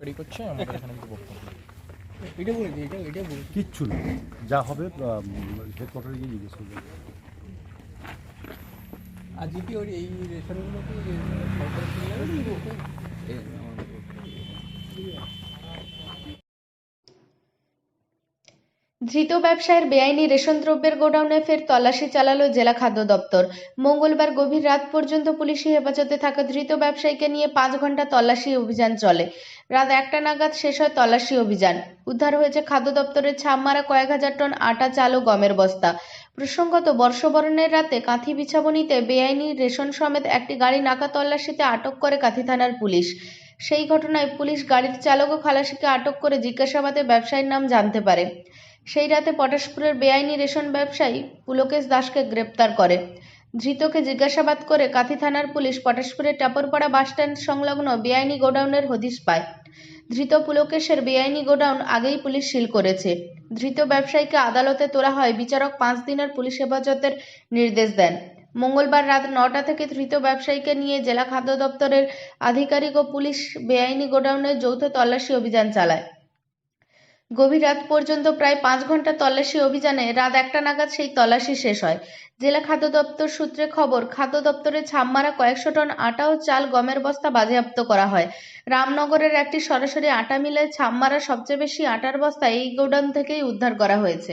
Ready করছে? আমাদের এখানে কিন্তু বক্তব্য এটা এটা এটা কিচ্ছু না। যা হবে হেডকোয়ার্টারে গিয়ে জিজ্ঞেস করবেন আজকে কি ওর এই রেশনগুলো কি সরকার ধৃত ব্যবসায়ীর বেআইনি রেশন দ্রব্যের গোডাউনে ফের তল্লাশি চালালো জেলা খাদ্য দপ্তর। মঙ্গলবার গভীর রাত পর্যন্ত পুলিশি হেফাজতে থাকা ধৃত ব্যবসায়ীকে নিয়ে পাঁচ ঘণ্টা তল্লাশি অভিযান চলে। রাত একটা নাগাদ শেষ হয় তল্লাশি অভিযান। উদ্ধার হয়েছে খাদ্য দপ্তরের ছাপ মারা কয়েক হাজার টন আটা, চাল ও গমের বস্তা। প্রসঙ্গত, বর্ষবরণের রাতে কাঁথি বিছাবনিতে বেআইনি রেশন সমেত একটি গাড়ি নাকা তল্লাশিতে আটক করে কাঁথি থানার পুলিশ। সেই ঘটনায় পুলিশ গাড়ির চালক ও খালাসিকে আটক করে জিজ্ঞাসাবাদে ব্যবসায়ীর নাম জানতে পারে। সেই রাতে পটাশপুরের বেআইনি রেশন ব্যবসায়ী পুলকেশ দাসকে গ্রেপ্তার করে। ধৃতকে জিজ্ঞাসাবাদ করে কাথি থানার পুলিশ পটাশপুরের টাপরপাড়া বাসস্ট্যান্ড সংলগ্ন বেআইনি গোডাউনের হদিশ পায়। ধৃত পুলকেশের বেআইনি গোডাউন আগেই পুলিশ সিল করেছে। ধৃত ব্যবসায়ীকে আদালতে তোলা হয়, বিচারক পাঁচ দিনের পুলিশ হেফাজতের নির্দেশ দেন। মঙ্গলবার রাত নটা থেকে ধৃত ব্যবসায়ীকে নিয়ে জেলা খাদ্য দপ্তরের আধিকারিক ও পুলিশ বেআইনি গোডাউনের যৌথ তল্লাশি অভিযান চালায়। গভীর রাত পর্যন্ত প্রায় পাঁচ ঘণ্টা তল্লাশি অভিযানে রাত একটা নাগাদ সেই তল্লাশি শেষ হয়। জেলা খাদ্য দপ্তর সূত্রে খবর, খাদ্য দপ্তরে ছাপমারা কয়েকশো টন আটা ও চাল গমের বস্তা বাজেয়াপ্ত করা হয়। রামনগরের একটি সরাসরি আটা মিলে ছাপমারা সবচেয়ে বেশি আটার বস্তা এই গোডাউন থেকেই উদ্ধার করা হয়েছে।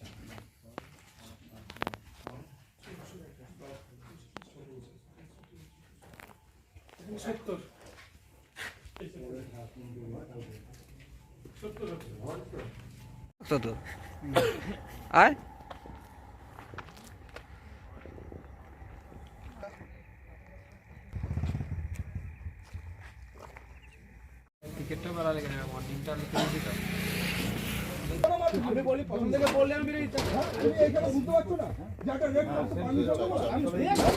তো তো আর টিকিটটা বেলা লেগে যাবে মর্নিংটা লিখে দিতে আমি বলি প্রথম থেকে বললে আমি এইখানে বুঝতে পারছ না? যে একটা রেট আমি